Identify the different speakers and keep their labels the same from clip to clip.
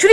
Speaker 1: Should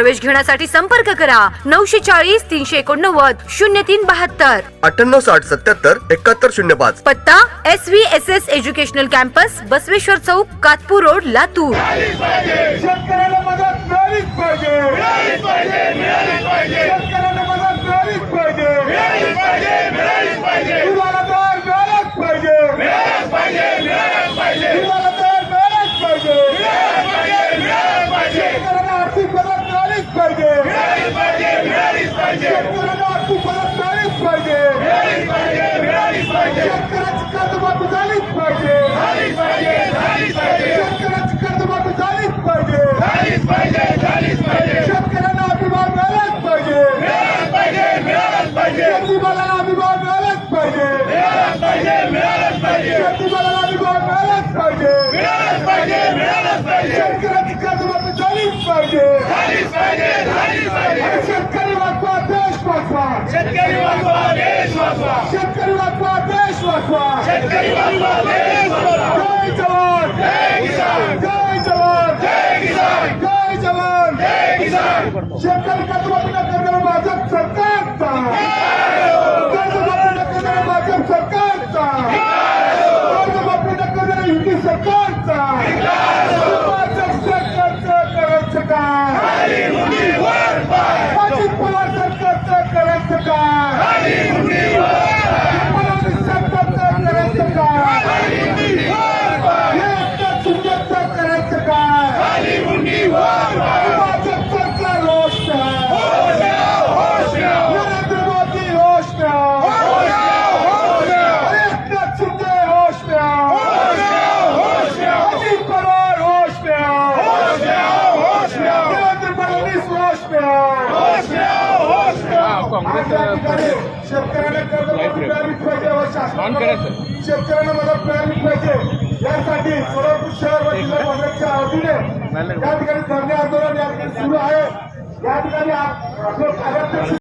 Speaker 1: प्रवेश घेण्यासाठी संपर्क करा. नऊशे चाळीस तीनशे एकोणनव्वद शून्य तीन बहात्तर.
Speaker 2: अठ्ठ्याण्णव साठ सत्याहत्तर एकाहत्तर शून्य पाच.
Speaker 1: पत्ता S V S S educational campus Basaveshwar Chowk Katpur road Latur
Speaker 3: शेतकऱ्याला मदत मिळालीच पाहिजे शेतकऱ्याला मदत मिळालीच पाहिजे तुम्हाला तर मिळालंच पाहिजे तुम्हाला तर मिळालंच पाहिजे शेतकऱ्यांना आर्थिक मदत मिळालीच पाहिजे शेतकऱ्यांना आर्थिक मदत मिळालीच पाहिजे शेतकऱ्याची कर्जमाफी झालीच पाहिजे शेतकऱ्याची कर्जमाफी झालीच पाहिजे शेतकऱ्यांना अभिमान मिळालाच पाहिजे शेतीमालाला अभिमान मिळालाच पाहिजे शेतीमालाला अभिमान मिळालाच पाहिजे शेतकऱ्याची कर्जमाफी झालीच पाहिजे शेतकरी वाचवा देश वाचवा शेतकरी वाचवा देश वाचवा शेतकरी वाचवा देश वाचवा जय जवान जय जवान जय जवान शेतकरी कर्जमाफी न करणारं भाजप सरकारचा कर्जमाफी न करणारं भाजप सरकारचा कर्जमाफी न करणारं युती सरकारचा Padre शेतकऱ्यांना मिळालीच पाहिजे व शासनाला. शेतकऱ्यांना मदत मिळालीच पाहिजे. यासाठी सोलापूर शहर व जिल्हा काँग्रेसच्या वतीने या ठिकाणी धरणे आंदोलन या ठिकाणी सुरू आहे. या ठिकाणी